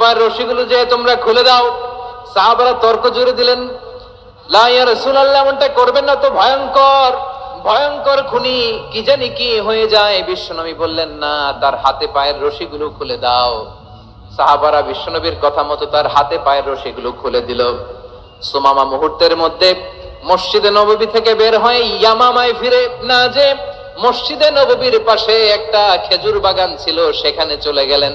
পায়ের রশিগুলো যে তোমরা খুলে দাও। সাহাবারা তর্ক জুড়ে দিলেন এমনটা করবেন না তো ভয়ঙ্কর ভয়ঙ্কর খুনি কি জানি কি হয়ে যায়। বিশ্বনবী বললেন, না, তার হাতে পায়ের রশিগুলো খুলে দাও। সাহাবারা বিশ্বনবীর কথা মতো তার হাতে পায়ের রশিগুলো খুলে দিল। সুমামা মুহূর্তের মধ্যে মসজিদে নববী থেকে বের হয়ে ইয়ামামায় ফিরে না যে মসজিদে নববীর পাশে একটা খেজুর বাগান ছিল, সেখানে চলে গেলেন।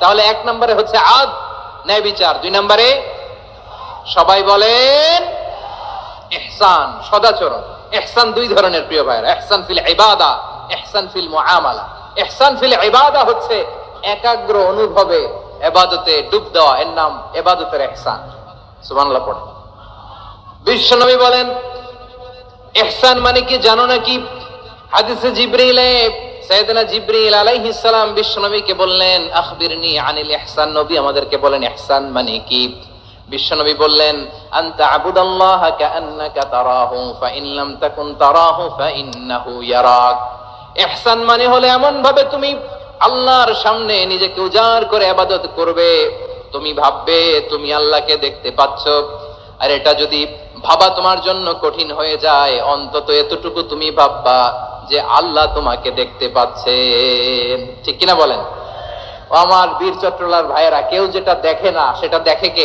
তাহলে এক নম্বরে হচ্ছে আদ, ন্যায় বিচার। দুই নম্বরে সবাই বলেন এহসান সদাচরণ। এহসান দুই ধরনের প্রিয় ভাইয়ের। এহসান ফিল ইবাদা এহসান ফিল মুআমালা। এহসান ফিল ইবাদা হচ্ছে একাগ্র অনুভবে এবাদতে ডুব দেওয়া। এর নাম এবাদতের এহসান সুবহানাল্লাহ, পড়ে। বিশ্বনবী বলেন এহসান মানে কি জানো নাকি? হাদিসে জিব্রিলে জিব্রিল বললেন আনিল নবী আমাদেরকে বলেন মানে কি? বললেন কাআন্নাকা তারাহু ফাইন লাম তাকুন তারাহু ফাইন্নাহু ইয়ারাক। ইহসান মানে হলো এমন ভাবে তুমি আল্লাহর সামনে নিজেকে উজাড় করে ইবাদত করবে। তুমি ভাববে তুমি আল্লাহকে দেখতে পাচ্ছ। আর এটা যদি ভাবা তোমার জন্য কঠিন হয়ে যায়, অন্তত এতটুকু তুমি ভাববা। যে আল্লাহ তোমাকে দেখতে পাচ্ছে। ঠিক কিনা বলেন? আমার বীর চট্টলার ভাইয়েরা, কেউ যেটা দেখে না, সেটা দেখে কে?